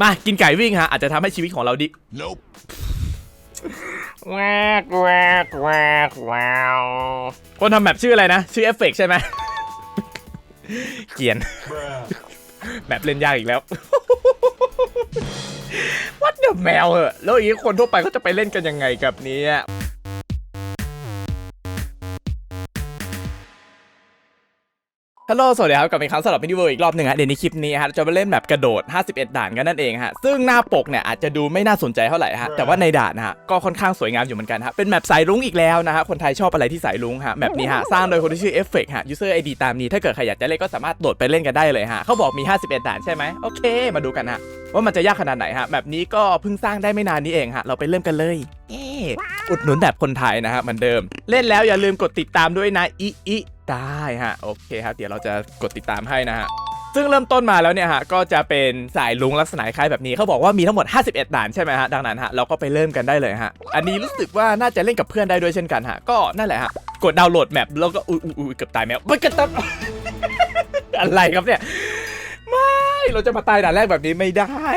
มากินไก่วิ่งฮะอาจจะทำให้ชีวิตของเราดี Nope. แวกแวกแวกแววคนทำแบบชื่ออะไรนะ ชื่อเอฟเฟกใช่ไหมเกรียนแบบเล่นยากอีกแล้ววัดเดอะแมวเหอะแล้วอย่างนี้คนทั่วไปเขาจะไปเล่นกันยังไงกับเนี้ ฮัลโหลสวัสดีครับกลับมาอีกครั้งสำหรับมินิเวิร์อีกรอบหนึ่งฮะเดี๋ยวในคลิปนี้ฮะเราจะมาเล่นแบบกระโดด 51 ด่านกันนั่นเองฮะซึ่งหน้าปกเนี่ยอาจจะดูไม่น่าสนใจเท่าไหร่ฮะแต่ว่าในด่านนะฮะก็ค่อนข้างสวยงามอยู่เหมือนกันฮะเป็นแมปสายรุ้งอีกแล้วนะฮะคนไทยชอบอะไรที่สายรุ้งฮะแมปนี้ฮะสร้างโดยคนที่ชื่อเอฟเฟกฮะ user ID ตามนี้ถ้าเกิดใครอยากจะเล่นก็สามารถโหลดไปเล่นกันได้เลยฮะเขาบอกมี 51 ด่านใช่ไหมโอเค มาดูกันฮะว่ามันจะยากขนาดไหนฮะแบบนี้ก็เพิ่งสร้างได้ไม่นานนี้เองฮะเราไปเริ่มกันเลยเย้อุดหนุนแบบคนไทยนะฮะเหมือนเดิม เล่นแล้วอย่าลืมกดติดตามด้วยนะอีอี ได้ฮะโอเคครับเดี๋ยวเราจะกดติดตามให้นะฮะซึ่งเริ่มต้นมาแล้วเนี่ยฮะก็จะเป็นสายลุงลักษณะคล้ายแบบนี้เขาบอกว่ามีทั้งหมด 51 ด่านใช่ไหมฮะดังนั้นฮะเราก็ไปเริ่มกันได้เลยฮะอันนี้รู้สึกว่าน่าจะเล่นกับเพื่อนได้ด้วยเช่นกันฮะก็นั่นแหละฮะกดดาวน์โหลดแมปแล้วก็อุ้ยอุ้ยอุ้ยเกือบตายแมวมันเกือบตายอะไรครับเนี่ย เราจะมาตายด่านแรกแบบนี้ไม่ได้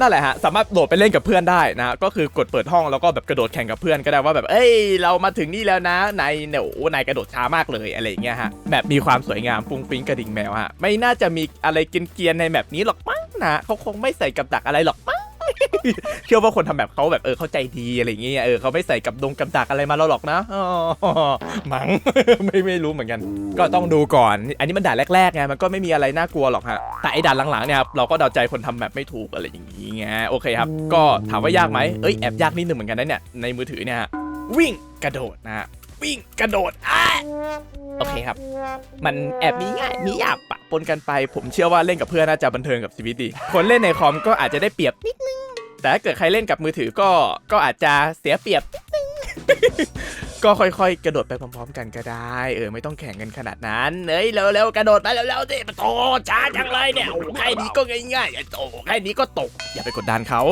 นั่นแหละฮะ สามารถโหลดไปเล่นกับเพื่อนได้นะฮะก็คือกดเปิดห้องแล้วก็แบบกระโดดแข่งกับเพื่อนก็ได้ว่าแบบ เอ้ย เรามาถึงนี่แล้วนะ นายเนี่ยโอ้นายกระโดดช้ามากเลยอะไรอย่างเงี้ยฮะแบบมีความสวยงามฟุ้งฟิ้งกระดิ่งแมวฮะ ไม่น่าจะมีอะไรเกรียนๆในแบบนี้หรอกมั้งนะ เขาคงไม่ใส่กับดักอะไรหรอกมั้ง เชื่อว่าคนทำแบบเขาแบบเออเข้าใจดีอะไรอย่างเงี้ยเออเขาไม่ใส่กับดงกับดักอะไรมาเราหรอกนะอ๋อมั้งไม่ไม่รู้เหมือนกัน ก็ต้องดูก่อน อันนี้มันด่านแรกๆไงมันก็ไม่มีอะไรน่ากลัวหรอกฮะแต่ไอ้ด่านหลังๆเนี่ยครับเราก็เดาใจคนทำแบบไม่ถูกอะไรอย่างงี้ไงโอเคครับ ก็ถามว่ายากไหมเอ้ยแอบยากนิดนึงเหมือนกันนะเนี่ยในมือถือเนี่ยฮะวิ่งกระโดดนะฮะวิ่งกระโดดอะ โอเคครับ มันแอบมีง่ายมีหยาบปะปนกันไป ผมเชื่อว่าเล่นกับเพื่อนน่าจะบันเทิงกับชีวิตดี คนเล่นในคอมก็อาจจะได้เปรียบนิดนึง แต่ถ้าเกิดใครเล่นกับมือถือก็ก็อาจจะเสียเปรียบนิดนึง ก็ค่อยๆ กระโดดไปพร้อม ๆ กันก็ได้ เออไม่ต้องแข่งกันขนาดนั้นเอ้ยเร็วๆกระโดดไปเร็วๆสิโตช้าจังเลยเนี่ยโอ้แค่นี้ก็ง่ายๆไอ้โตแค่นี้ก็ตก อย่าไปกดดันเขา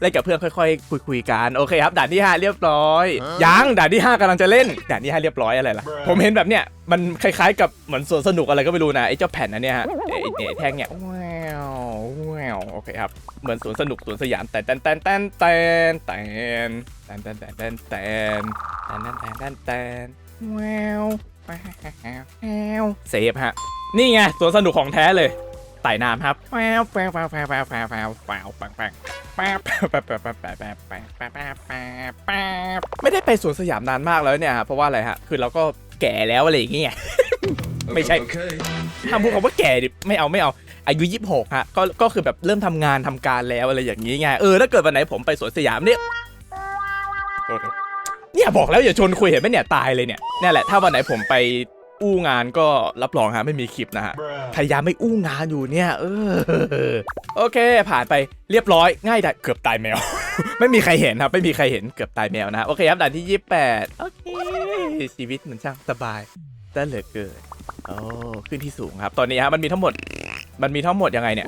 เล่นกับเพื่อนค่อยๆคุยๆกันโอเคครับด่านที่ห้าเรียบร้อยยังด่านที่ห้ากำลังจะเล่นด่านที่ห้าเรียบร้อยอะไรล่ะผมเห็นแบบเนี้ยมันคล้ายๆ กับเหมือนสวนสนุกอะไรก็ไม่รู้นะไอ้เจ้าแผ่นนั้นเนี่ยฮะไอ้ไอ้แท่งเนี่ยแวโอเคครับ เหมือนสวนสนุกสวนสยามแต่แตนแตนแตนแตนแตนแตนแตนแตนแตนแตนแตนแตนแตนแตนแววแววเซฟฮะ นี่ไงสวนสนุกของแท้เลยไต่น้ำครับแววแววแววแววแววแววแววแววแววแววแป๊บแป๊บแป๊บแป๊บแป๊บแป๊บแป๊บแป๊บแป๊บแป๊บแป๊บแป๊บไม่ได้ไปสวนสยามนานมากแล้วเนี่ยฮะเพราะว่าอะไรฮะ คือเราก็แก่แล้วอะไรอย่างเงี้ยไม่ใช่ถ้าพูดคำว่าแก่ดิไม่เอาไม่เอา อายุ 26ฮะก็ก็คือแบบเริ่มทำงานทำการแล้วอะไรอย่างนี้ไงเออถ้าเกิดวันไหนผมไปสวนสยามเนี่ยเนี่ยบอกแล้วอย่าชวนคุยเห็นไหมเนี่ยตายเลยเนี่ยนี่แหละถ้าวันไหนผมไปอู้งานก็รับรองฮะไม่มีคลิปนะฮะพยายามไม่อู้งานอยู่เนี่ยเออโอเค ผ่านไปเรียบร้อยง่ายดายเกือบตายแมว ไม่มีใครเห็นครับ ไม่มีใครเห็นเกือบตายแมวนะฮะโอเคครับด่านที่ 28 โอเคชีวิตมันช่างสบายแต่เหลือเกินโอ้ขึ้นที่สูงครับ ตอนนี้ฮะมันมีทั้งหมด มันมีทั้งหมดยังไงเนี่ย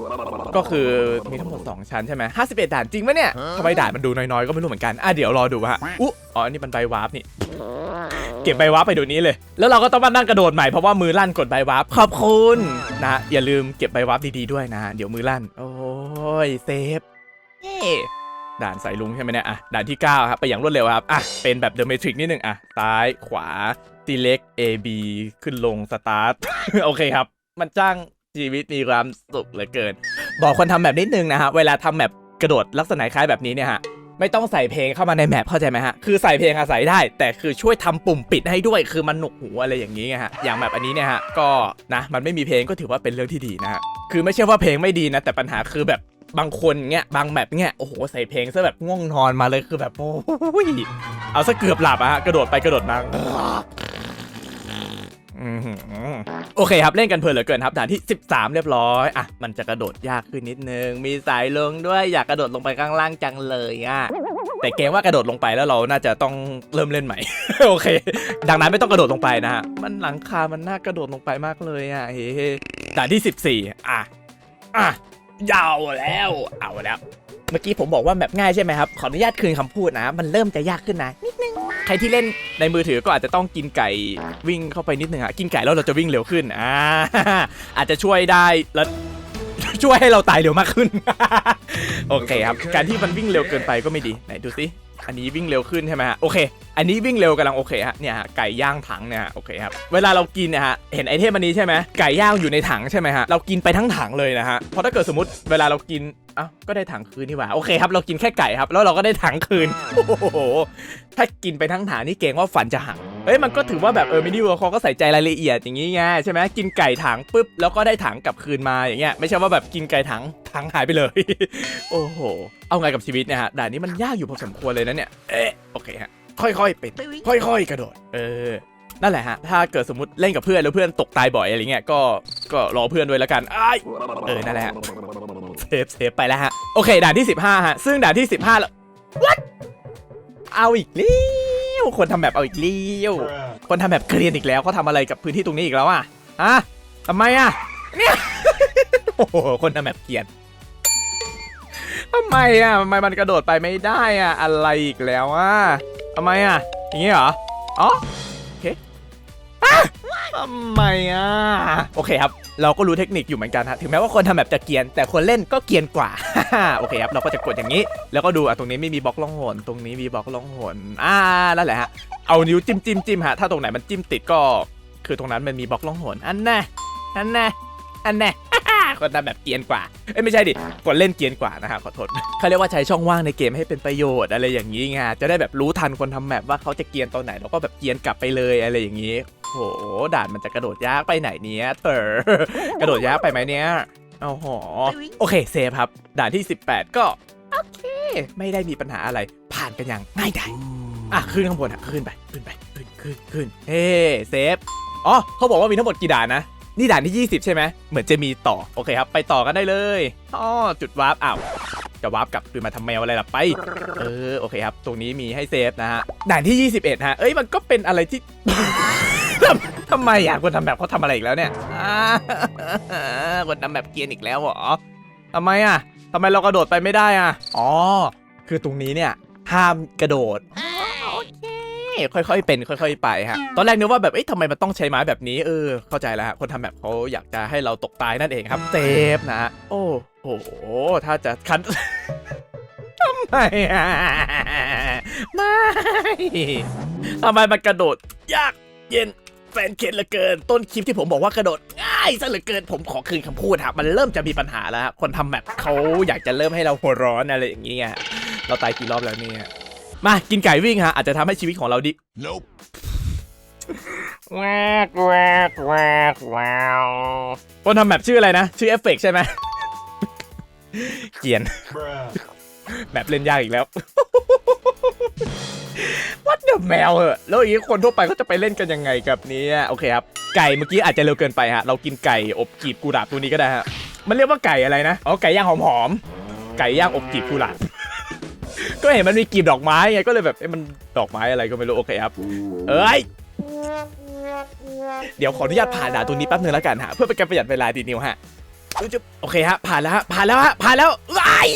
ก็คือมีทั้งหมด 2 ชั้นใช่ไหมห้าสิบเอ็ดด่านจริงไหมเนี่ยทำไมด่านมันดูน้อยๆ ก็ไม่รู้เหมือนกัน อะเดี๋ยวรอดูฮะอุ๊อ๋ออันนี้มันใบวาร์ปนี่ เก็บใบวาร์ปไปเดูนี้เลย แล้วเราก็ต้องมานั่งกระโดดใหม่เพราะว่ามือลั่นกดใบวาร์ปขอบคุณนะฮะอย่าลืมเก็บใบวาร์ปดีๆด้วยนะฮะเดี๋ยวมือลั่น โอ้ยเซฟเย้ด่านสายลุงใช่ไหมเนี่ย อะ ด่านที่ 9 ครับ ไปอย่างรวดเร็วครับ อะ เป็นแบบเดอะเมทริกนิดนึง อะ ซ้าย ขวาตีเล็ก A B ขึ้นลงสตาร์ทโอเคครับ มันจ้าง ชีวิตมีความสุขเหลือเกิน บอกคนทำแบบนิดนึงนะฮะเวลาทำแบบกระโดดลักษณะคล้ายแบบนี้เนี่ยฮะไม่ต้องใส่เพลงเข้ามาในแมปเข้าใจไหมฮะ คือใส่เพลงอะใส่ได้ แต่คือช่วยทำปุ่มปิดให้ด้วย คือมันหนวกหูอะไรอย่างนี้ไงฮะ อย่างแบบอันนี้เนี่ยฮะ ก็นะ มันไม่มีเพลงก็ถือว่าเป็นเรื่องที่ดีนะฮะ คือไม่ใช่ว่าเพลงไม่ดีนะ แต่ปัญหาคือแบบบางคนเงี้ย บางแมปเงี้ย โอ้โห ใส่เพลงซะแบบง่วงนอนมาเลย คือแบบ โอ้ย เอาซะเกือบหลับอะฮะ กระโดดไปกระโดดมา โอเคครับ เล่นกันเพลินเหลือเกินครับด่านที่ 13 เรียบร้อยอะมันจะกระโดดยากขึ้นนิดนึง มีสายลงด้วยอยากกระโดดลงไปข้างล่างจังเลยอะแต่เกรงว่ากระโดดลงไปแล้วเราน่าจะต้องเริ่มเล่นใหม่ โอเค ดังนั้นไม่ต้องกระโดดลงไปนะฮะมันหลังคา มันน่ากระโดดลงไปมากเลยอะเฮ้ด่านที่ 14 อะอะยาวแล้วเอาแล้ว เมื่อกี้ผมบอกว่าแบบง่ายใช่ไหมครับ ขออนุญาตคืนคำพูดนะ มันเริ่มจะยากขึ้นนะนิดนึง ใครที่เล่นในมือถือก็อาจจะต้องกินไก่วิ่งเข้าไปนิดนึงอะกินไก่แล้วเราจะวิ่งเร็วขึ้นอ่าอาจจะช่วยได้แล้ว ช่วยให้เราตายเร็วมากขึ้น โอเคครับ การที่มันวิ่งเร็วเกินไปก็ไม่ดี ไหนดูสิ อันนี้วิ่งเร็วขึ้นใช่ไหมฮะ โอเค อันนี้วิ่งเร็วกำลังโอเคฮะ เนี่ยฮะ ไก่ย่างถังเนี่ยฮะ โอเคครับ เวลาเรากินเนี่ยฮะ เห็นไอเทมอันนี้ใช่ไหมไก่ย่างอยู่ในถังใช่ไหมฮะ เรากินไปทั้งถังเลยนะฮะ เพราะถ้าเกิดสมมติเวลาเรากินอ้าวก็ได้ถังคืนนี่หว่า โอเคครับ เรากินแค่ไก่ครับ แล้วเราก็ได้ถังคืน โอ้โห ถ้ากินไปทั้งถังนี่เกรงว่าฝันจะหัก เอ้ยมันก็ถือว่าแบบเออมินิเวิร์เขาก็ใส่ใจรายละเอียดอย่างนี้ไงใช่ไหมกินไก่ถังปุ๊บแล้วก็ได้ถังกลับคืนมาอย่างเงี้ยไม่ใช่ว่าแบบกินไก่ถังถังหายไปเลย โอ้โห เอาไงกับชีวิตเนี่ยฮะด่านนี้มันยากอยู่พอสมควรเลยนะเนี่ยเอ๊ะโอเคฮะค่อยๆเป็นค่อย ๆ กระโดด เออนั่นแหละฮะ ถ้าเกิดสมมติเล่นกับเพื่อนแล้วเพื่อนตกตายบ่อยอะไรเงี้ย ก็ ก็รอเพื่อนด้วยแล้วกันอ้เออ นั่นแหละฮะเซฟเซฟไปแล้วฮะ โอเค ด่านที่ 15 ฮะ ซึ่งด่านที่ 15แล้ว what เอาอีกแล้ว คนทำแบบเอาอีกแล้วคนทำแบบเกรียนอีกแล้วเขาทำอะไรกับพื้นที่ตรงนี้อีกแล้วอะฮะทำไมอะเนี่ยโอ้โหคนทำแบบเกรียนทำไมอะทำไมมันกระโดดไปไม่ได้อะอะไรอีกแล้วอะทำไมอะอย่างงี้เหรออ๋อโอเคอะ ทำไมอะ โอเคครับ เราก็รู้เทคนิคอยู่เหมือนกันฮะ ถึงแม้ว่าคนทำแบบจะเกียน แต่คนเล่นก็เกียนกว่า โอเคครับ เราก็จะกดอย่างนี้ แล้วก็ดูอะตรงนี้ไม่มีบล็อกล่องหน ตรงนี้มีบล็อกล่องหน อ่า นั่นแหละฮะ เอานิ้วจิ้มจิ้มจิ้มฮะ ถ้าตรงไหนมันจิ้มติดก็ คือตรงนั้นมันมีบล็อกล่องหน อันแน่อันแน่อันแน่ คนทำแบบเกรียนกว่า เอ้ยไม่ใช่ดิ คนเล่นเกรียนกว่านะฮะขอโทษเขาเรียกว่าใช้ช่องว่างในเกมให้เป็นประโยชน์อะไรอย่างนี้ไง จะได้แบบรู้ทันคนทำแมปว่าเขาจะเกรียนตอนไหนแล้วก็แบบเกรียนกลับไปเลยอะไรอย่างนี้ โห ด่านมันจะกระโดดยากไปไหนเนี้ยเธอกระโดดยากไปไหมเนี้ยโอ้โหโอเคเซฟครับ ด่านที่ 18 ก็ โอเค ไม่ได้มีปัญหาอะไร ผ่านกันอย่างง่ายดายอะขึ้นข้างบนอะขึ้นไป ขึ้นไป ขึ้นขึ้นขึ้นเฮ้เซฟ อ๋อเขาบอกว่ามีทั้งหมดกี่ด่านนะ นี่ด่านที่ 20 ใช่ไหมเหมือนจะมีต่อ โอเคครับ ไปต่อกันได้เลยอ๋อจุดวาร์ปอ้าวจะวาร์ปกลับคืนมาทำแมวอะไรล่ะไป เออ โอเคครับ ตรงนี้มีให้เซฟนะฮะ ด่านที่ 21 ฮะ เอ้ย มันก็เป็นอะไรที่ ทำไมอะคนทำแบบเขาทำอะไรอีกแล้วเนี่ยคนทำแบบเกียนอีกแล้วเหรอทำไมอะทำไมเรากระโดดไปไม่ได้อะ อ๋อ คือตรงนี้เนี่ย ห้ามกระโดด ค่อยๆ เป็น ค่อย ๆ ไปฮะ ตอนแรกนึกว่าแบบ เอ้ยทำไมมันต้องใช้ไม้แบบนี้ เออ เข้าใจแล้วฮะ คนทำแบบเขาอยากจะให้เราตกตายนั่นเองครับ เซฟนะฮะโอ้โห ถ้าจะคันทำไมอะ ไม่ทำไมมันกระโดด ยาก เย็นแฟนเข็ดเหลือเกิน ต้นคลิปที่ผมบอกว่ากระโดดง่ายซะเหลือเกินผมขอคืนคำพูดครับมันเริ่มจะมีปัญหาแล้วฮะคนทำแบบเขาอยากจะเริ่มให้เราหัวร้อนอะไรอย่างเงี้ยเราตายกี่รอบแล้วเนี่ย มากินไก่วิ่งฮะอาจจะทำให้ชีวิตของเราดี Nope. แวกแวกแวกแววคนทำแบบชื่ออะไรนะ ชื่อเอฟเฟกใช่ไหมเกรียน Bruh. แบบเล่นยากอีกแล้ววัดเดอะแมวเหอะแล้วอย่างนี้คนทั่วไปเขาจะไปเล่นกันยังไงกับเนี้โอเคครับ ไก่เมื่อกี้อาจจะเร็วเกินไปฮะ เรากินไก่อบกีบกุหลาบตัวนี้ก็ได้ฮะ มันเรียกว่าไก่อะไรนะ อ๋อ ไก่ย่างหอมๆ ไก่ย่างอบกีบกุหลาบ ก็เห็นมันมีกีบดอกไม้ไงก็เลยแบบเอ๊ะมันดอกไม้อะไรก็ไม่รู้โอเคครับ เอ้ยเดี๋ยวขออนุญาตผ่านด่านตัวนี้แป๊บนึงแล้วกันฮะเพื่อเป็นการประหยัดเวลาดีนิวฮะอุ๊ยจุ๊บโอเคฮะผ่านแล้วฮะผ่านแล้วฮะผ่านแล้วไอ้าย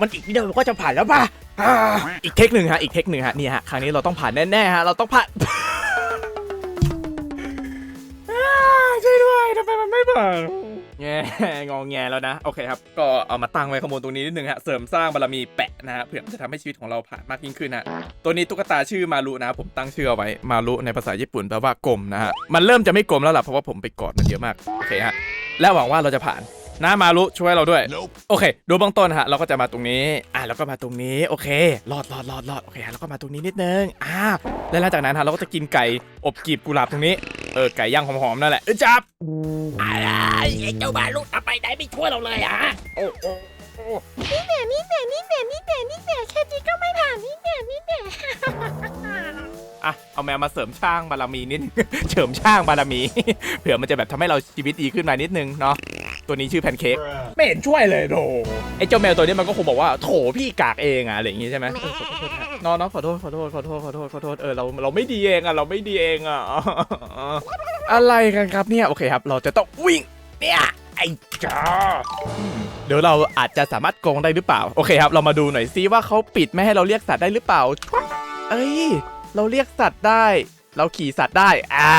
มันอีกนิดเดียวก็จะผ่านแล้วป่ะอ่าอีกเทคหนึ่งฮะอีกเทคหนึ่งฮะนี่ฮะครั้งนี้เราต้องผ่านแน่ๆฮะเราต้องผ่านอ่าช่วยด้วยทำไมมันไม่ผ่าน แง่งองแงแล้วนะ โอเคครับ ก็เอามาตั้งไว้ข้างบนตรงนี้นิดนึงฮะ เสริมสร้างบารมีแปะนะฮะ เพื่อจะทำให้ชีวิตของเราผ่านมากยิ่งขึ้นฮะ ตัวนี้ตุ๊กตาชื่อมารุนะ ผมตั้งชื่อเอาไว้ มารุในภาษาญี่ปุ่นแปลว่ากลมนะฮะ มันเริ่มจะไม่กลมแล้วล่ะ เพราะว่าผมไปกอดมันเยอะมาก โอเคฮะ และหวังว่าเราจะผ่านนะมารุช่วยเราด้วย Nope. โอเค ดูเบื้องต้นฮะ เราก็จะมาตรงนี้ อะแล้วก็มาตรงนี้ โอเค รอดรอดรอดรอดโอเคฮะ แล้วก็มาตรงนี้นิดนึง อ่าแล้วหลังจากนั้นฮะ เราก็จะกินไก่อบกลีบกุหลาบตรงนี้ เออ ไก่ย่างหอมๆนั่นแหละเออจับอะ ไอ้เจ้าบาลุทำไมไหนไม่ช่วยเราเลยอะโอ้โอ้โอ้นี่แน่นี่แน่นี่แน่นี่แน่นี่แน่แค่นี้ก็ไม่ผ่านนี่แน่นี่แน่อะเอาแมวมาเสริมช่างบารมีนิดเสริมช่างบารมี เผื่อมันจะแบบทำให้เราชีวิตดีขึ้นมานิดนึงเนาะตัวนี้ชื่อแพนเค้กไม่เห็นช่วยเลยโถไอ้เจ้าแมวตัวนี้มันก็คงบอกว่าโถพี่กากเองอะอะไรอย่างงี้ใช่ไหมเอน้องน้องขอโทษขอโทษขอโทษขอโทษขอโทษเออเราเราไม่ดีเองอะเราไม่ดีเองอะอะไรกันครับเนี่ยโอเคครับ เราจะต้องวิ่ง เนี่ยไอ้จ้าเดี๋ยวเราอาจจะสามารถโกงได้หรือเปล่า โอเคครับ เรามาดูหน่อยซิว่าเขาปิดไม่ให้เราเรียกสัตว์ได้หรือเปล่า เอ้ย เราเรียกสัตว์ได้ เราขี่สัตว์ได้อ่า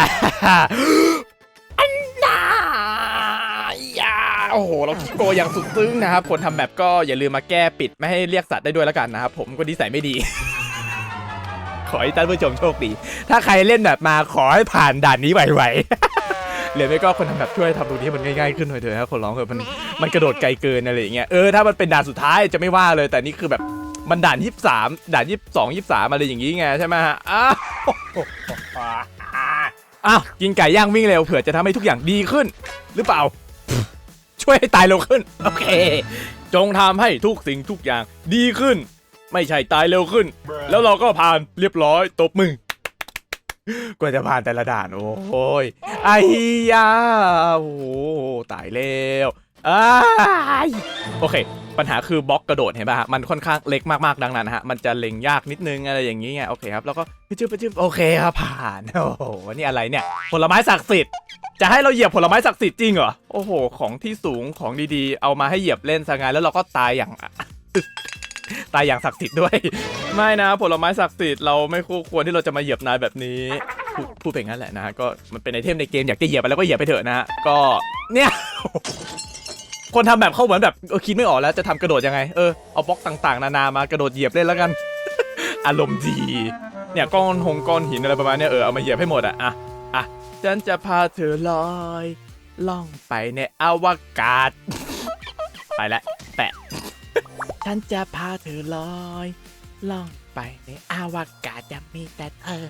อันน่าโอ้โห เราขี้โกอย่างสุดซึ้งนะครับ คนทำแบบก็อย่าลืมมาแก้ปิดไม่ให้เรียกสัตว์ได้ด้วยแล้วกันนะครับ ผมก็นิสัยไม่ดี ขอให้ท่านผู้ชมโชคดี ถ้าใครเล่นแบบมาขอให้ผ่านด่านนี้ไวๆ หลือไม่ก็คนทำแบบช่วยทำตรงนี้มันง่ายๆขึ้นหน่อยเถอะครับคนร้องเถอะมันมันกระโดดไกลเกินอะไรอย่างเงี้ยเออถ้ามันเป็นด่านสุดท้ายจะไม่ว่าเลย แต่นี่คือแบบมันด่านยี่สามด่านยี่สองยี่สามอะไรอย่างงี้ไงใช่ไหมฮะอ้าวอ้าวกินไก่ย่างวิ่งเร็วเผื่อจะทำให้ทุกอย่างดีขึ้น หรือเปล่า ช่วยให้ตายเร็วขึ้นโอเค จงทำให้ทุกสิ่งทุกอย่างดีขึ้น ไม่ใช่ตายเร็วขึ้น แล้วเราก็ผ่านเรียบร้อยตบมือ กว่าจะผ่านแต่ละด่านโอ้ยไอ้ยาโอ้โหตายแล้วอ้ายโอเค ปัญหาคือบล็อกกระโดดเห็นป่ะฮะมันค่อนข้างเล็กมากๆดังนั้นนะฮะมันจะเล็งยากนิดนึงอะไรอย่างนี้ไงโอเคครับแล้วก็พี่จื๊บพี่จื๊บโอเคครับผ่านโอ้โหนี่อะไรเนี่ยผลไม้ศักดิ์สิทธิ์จะให้เราเหยียบผลไม้ศักดิ์สิทธิ์จริงเหรอโอ้โห ของที่สูงของดีๆ เอามาให้เหยียบเล่นซะงั้นแล้วเราก็ตายอย่าง ตายอย่างศักดิ์สิทธิ์ด้วย ไม่นะ ผลไม้ศักดิ์สิทธิ์เราไม่คู่ควรที่เราจะมาเหยียบนายแบบนี้พูดพูดไปงั้นแหละนะก็มันเป็นไอเทมในเกมอยากจะเหยียบไปแล้วก็เหยียบไปเถอะนะฮะก็เนี่ย คนทำแบบเข้าเหมือนแบบคิดไม่ออกแล้วจะทำกระโดดยังไงเออเอาบล็อกต่างๆ นานามากระโดดเหยียบเล่นแล้วกัน อารมณ์ดีเนี่ยก้อนหงก้อนหินอะไรประมาณเนี้ยเออเอามาเหยียบให้หมดอะอะอะฉันจะพาเธอลอย ล่องไปในอวกาศ ไปละแปะ ฉันจะพาเธอลอยล่องไปในอวกาศจะมีแต่เธอ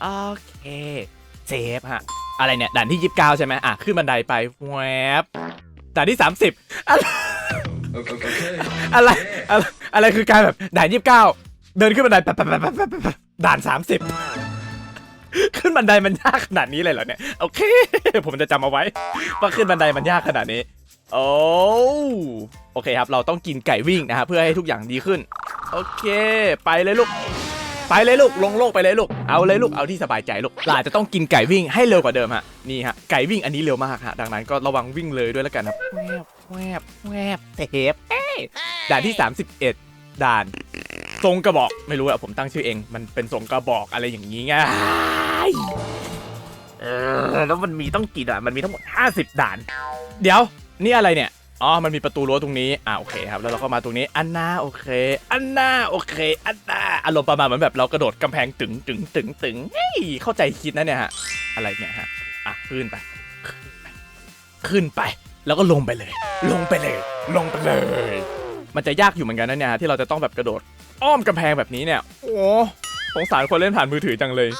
โอเคเซฟฮะ อะไรเนี่ย ด่านที่ 29 ใช่ไหมอะ ขึ้นบันไดไปแวบด่านที่ 30 อะไรอะไรอะไรอะไรคือการแบบด่าน 29 เดินขึ้นบันไดแป๊บแป๊บแป๊บแป๊บแป๊บแป๊บด่าน 30 ขึ้นบันไดมันยากขนาดนี้เลยเหรอเนี่ย โอเค ผมจะจำเอาไว้ว่าขึ้นบันไดมันยากขนาดนี้ โอ้โอเคครับ เราต้องกินไก่วิ่งนะฮะเพื่อให้ทุกอย่างดีขึ้น โอเค ไปเลยลูก ไปเลยลูก ลงโลกไปเลยลูก เอาเลยลูก เอาที่สบายใจลูกเราอาจจะต้องกินไก่วิ่งให้เร็วกว่าเดิมฮะ นี่ฮะ ไก่วิ่งอันนี้เร็วมากฮะ ดังนั้นก็ระวังวิ่งเลยด้วยแล้วกันนะแวบแวบแวบเทปเอ้ยด่านที่ 31 ด่าน ทรงกระบอก ไม่รู้อะผมตั้งชื่อเอง มันเป็นทรงกระบอกอะไรอย่างนี้ไง เออแล้วมันมีต้องกี่ด่าน มันมีทั้งหมด 50 ด่าน เดี๋ยว นี่อะไรเนี่ยอ๋อ มันมีประตูรั้วตรงนี้ อ่าโอเคครับ แล้วเราก็มาตรงนี้ อันนาโอเค อันนาโอเค อันนาอารมณ์ประมาณเหมือนแบบเรากระโดดกำแพงตึงตึงตึงตึงเฮ้ย เข้าใจคิดนะเนี่ยฮะ อะไรเนี่ยฮะ อะ ขึ้นไป ขึ้นไป แล้วก็ลงไปเลย ลงไปเลย ลงไปเลย มันจะยากอยู่เหมือนกันนะเนี่ยฮะที่เราจะต้องแบบกระโดด อ้อมกำแพงแบบนี้เนี่ย โอ้สงสารคนเล่นผ่านมือถือจังเลย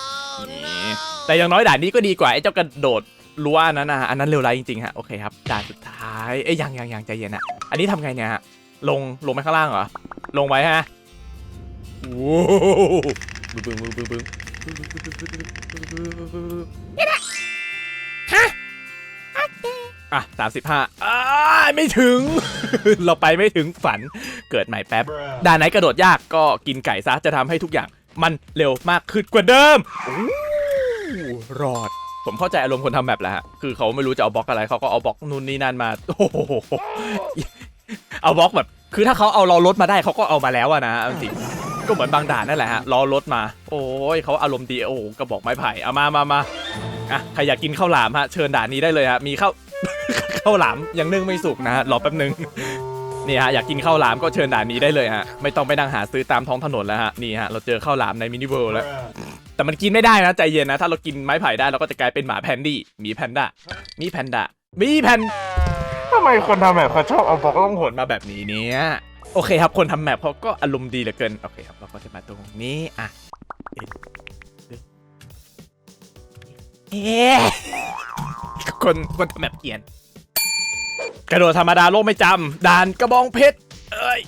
แต่อย่างน้อยด่านนี้ก็ดีกว่าไอ้เจ้ากระโดด รั้วอันนั้นนะฮะอันนั้นเร็วไรจริงๆฮะโอเคครับด่านสุดท้ายเอ้ยยังยังยังใจเย็นอะอันนี้ทำไงเนี่ยฮะลงลงไปข้างล่างเหรอลงไว้ฮะโอ้บึ้งบึ้งบึ้งบึ้งบึ้งฮะอะสามสิบห้าอ้าไม่ถึง เราไปไม่ถึงฝันเกิดใหม่แป๊บด่านไหนกระโดดยากก็กินไก่ซะจะทำให้ทุกอย่างมันเร็วมากขึ้นกว่าเดิมอรอด ผมเข้าใจอารมณ์คนทำแบบแล้วฮะ คือเขาไม่รู้จะเอาบล็อกอะไรเขาก็เอาบล็อกนู่นนี่นั่นมา โอ้โห เอาบล็อกแบบ คือถ้าเขาเอาล้อรถมาได้เขาก็เอามาแล้วอะนะจริงก็เหมือนบางด่านนั่นแหละฮะล้อรถมา โอ้ยเขาอารมณ์ดีโอ้โหกระบอกไม้ไผ่เอามามามาอะใครอยากกินข้าวหลามฮะเชิญด่านนี้ได้เลยฮะมีข้าวข้าวหลามยังนึ่งไม่สุกนะฮะรอแป๊บนึงนี่ฮะอยากกินข้าวหลามก็เชิญด่านนี้ได้เลยฮะไม่ต้องไปนั่งหาซื้อตามท้องถนนแล้วฮะนี่ฮะเราเจอข้าวหลามในมินิเวิลด์แล้ว แต่มันกินไม่ได้นะใจเย็นนะ ถ้าเรากินไม้ไผ่ได้เราก็จะกลายเป็นหมาแพนดี้หมีแพนด้ามีแพนด้ามีแพนทำไมคนทำแบบเขาชอบเอาบล็อกต้องหนมาแบบนี้เนี่ยโอเคครับคนทำแมปเขาก็อารมณ์ดีเหลือเกินโอเคครับเราก็จะมาตรงนี้อะเคนคนทำแมปเกียน กระโดดธรรมดาโลกไม่จำด่านกระบองเพชรเอ้ย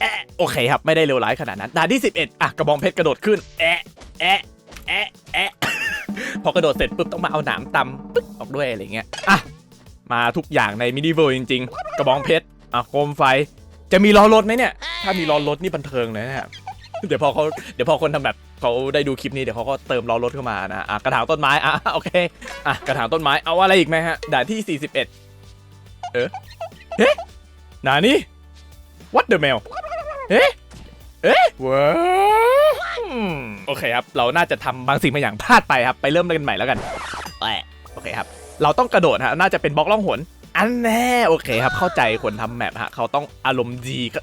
แอะโอเคครับ ไม่ได้เลวร้ายขนาดนั้นด่านที่ 11 อะ กระบองเพชรกระโดดขึ้น แอะแอะแอะแอะพอกระโดดเสร็จปุ๊บต้องมาเอาหนามตำปึ๊กออกด้วยอะไรเงี้ย อะ มาทุกอย่างในมินิเวิร์จริง ๆ กระบองเพชร อะโคมไฟ จะมีล้อรถไหมเนี่ย ถ้ามีล้อรถนี่บันเทิงเลยนะครับเดี๋ยวพอเขาเดี๋ยวพอคนทำแบบเขาได้ดูคลิปนี้เดี๋ยวเขาก็เติมล้อรถเข้ามานะอะกระถางต้นไม้อะโอเคอะกระถางต้นไม้เอาอะไรอีกไหมฮะด่านที่ 41 เอ๊ะเอ๊ะนานี่ what the mail เอ๊ะเอ๊ะว้าวอืมโอเคครับ เราน่าจะทำบางสิ่งบางอย่างพลาดไปครับ ไปเริ่มกันใหม่แล้วกันแหละโอเคครับ เราต้องกระโดดฮะ น่าจะเป็นบล็อกล่องหน อันแน่โอเคครับ เข้าใจคนทำแมปฮะ เขาต้องอารมณ์ดีก็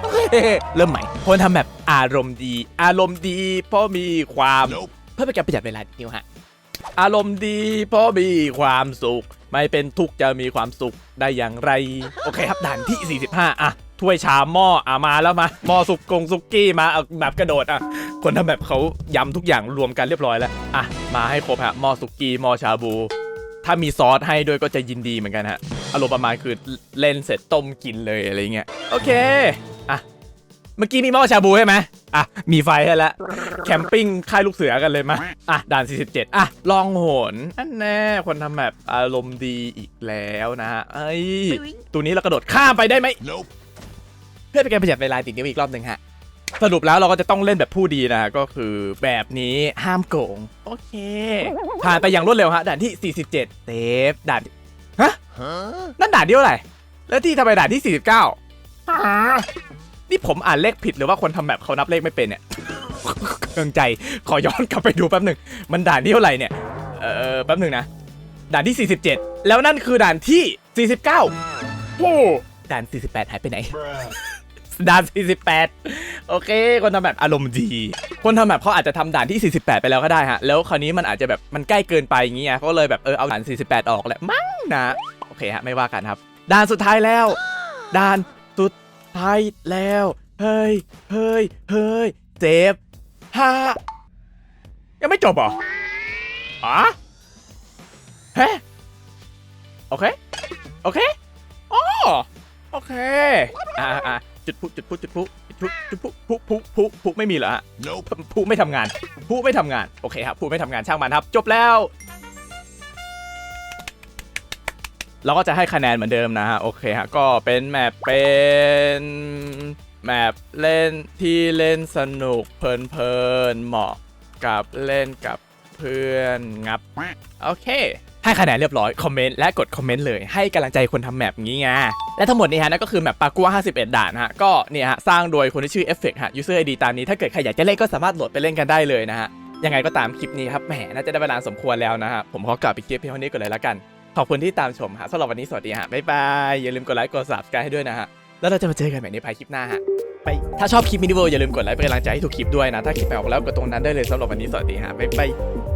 โอเคเริ่มใหม่ คนทำแมปอารมณ์ดี อารมณ์ดี เพราะมีความเพื่อเป็นการประหยัดเวลานิวฮะ อารมณ์ดี เพราะมีความสุข ไม่เป็นทุกข์จะมีความสุขได้อย่างไร โอเคครับด่านที่ 45 อะ ถ้วยชามหม้ออะมาแล้วมาหม้อสุกกงสุกี้มาเอาแบบกระโดดอะ คนทำแบบเขายำทุกอย่างรวมกันเรียบร้อยแล้วอะมาให้ครบฮะหม้อสุกี้หม้อชาบู ถ้ามีซอสให้ด้วยก็จะยินดีเหมือนกันฮะอารมณ์ประมาณคือเล่นเสร็จต้มกินเลยอะไรเงี้ยโอเคอะเมื่อกี้มีหม้อชาบูใช่ไหมอะ มีไฟให้แล้วแคมปิ้งค่ายลูกเสือกันเลยมาอะ ด่าน 47 อะ ลองโหนอันแน่คนทำแบบอารมณ์ดีอีกแล้วนะฮะ เอ้ย ตัวนี้เรากระโดดข้ามไปได้ไหม เพื่อเป็นการประหยัดเวลาติดนิ้วอีกรอบหนึ่งฮะสรุปแล้วเราก็จะต้องเล่นแบบผู้ดีนะก็คือแบบนี้ห้ามโกง โอเค ผ่านไปอย่างรวดเร็วฮะด่านที่ 47เซฟด่านฮะนั่นด่านที่เท่าไหร่แล้วที่ทำไมด่านที่ 49ฮะนี่ผมอ่านเลขผิดหรือว่าคนทำแบบเขานับเลขไม่เป็นเนี่ยเครื่องใจขอย้อนกลับไปดูแป๊บหนึ่งมันด่านที่เท่าไหร่เนี่ยเออแป๊บหนึ่งนะด่านที่ 47 แล้วนั่นคือด่านที่ 49โอ้ด่าน 48 หายไปไหน ด่าน48 โอเค คนทำแบบอารมณ์ดี คนทำแบบเขาอาจจะทำด่านที่ 48 ไปแล้วก็ได้ฮะ แล้วคราวนี้มันอาจจะแบบมันใกล้เกินไปอย่างเงี้ยเขาเลยแบบเออเอาด่าน 48 ออกแหละมั้งนะโอเคฮะไม่ว่ากันครับ ด่านสุดท้ายแล้ว ด่านสุดท้ายแล้ว เฮ้ยเฮ้ยเฮ้ยเจ็บฮะยังไม่จบหรออ๋อเฮ้โอเค โอเคอ๋อโอเค อ่าอ่า จุดพุจุดพุจุดพุจุดพุจุดพุพุพุพุพุไม่มีเหรอฮะ Nope. พุไม่ทำงานพุไม่ทำงานโอเคครับพุไม่ทำงานช่างมันครับ จบแล้ว เราก็จะให้คะแนนเหมือนเดิมนะฮะโอเคฮะก็เป็นแมปเป็นแมปเล่นที่เล่นสนุกเพลินๆเหมาะกับเล่นกับเพื่อนงับ โอเค ให้คะแนนเรียบร้อยคอมเมนต์และกดคอมเมนต์เลยให้กำลังใจคนทำแมปงี้ไงและทั้งหมดนี้ฮะนั่นก็คือแมปปากัว51 ด่านฮะก็เนี่ยฮะสร้างโดยคนที่ชื่อเอฟเฟกฮะ user ID ตามนี้ถ้าเกิดใครอยากจะเล่นก็สามารถโหลดไปเล่นกันได้เลยนะฮะยังไงก็ตามคลิปนี้ครับแหมน่าจะได้เวลาสมควรแล้วนะฮะผมขอกลับไปคลิปเพียงเท่านี้ก่อนเลยละกัน ขอบคุณที่ตามชมฮะสำหรับวันนี้สวัสดีฮะบ๊ายบายอย่าลืมกดไลค์กด subscribe ให้ด้วยนะฮะแล้วเราจะมาเจอกันใหม่ในภายคลิปหน้าฮะไปถ้าชอบคลิปมินิเวิร์อย่าลืมกดไลค์เป็นกำลังใจให้ทุกคลิปด้วยนะถ้าคลิปไปออกแล้วกดตรงนั้นได้เลยสำหรับวันนี้สวัสดีฮะบ๊ายบาย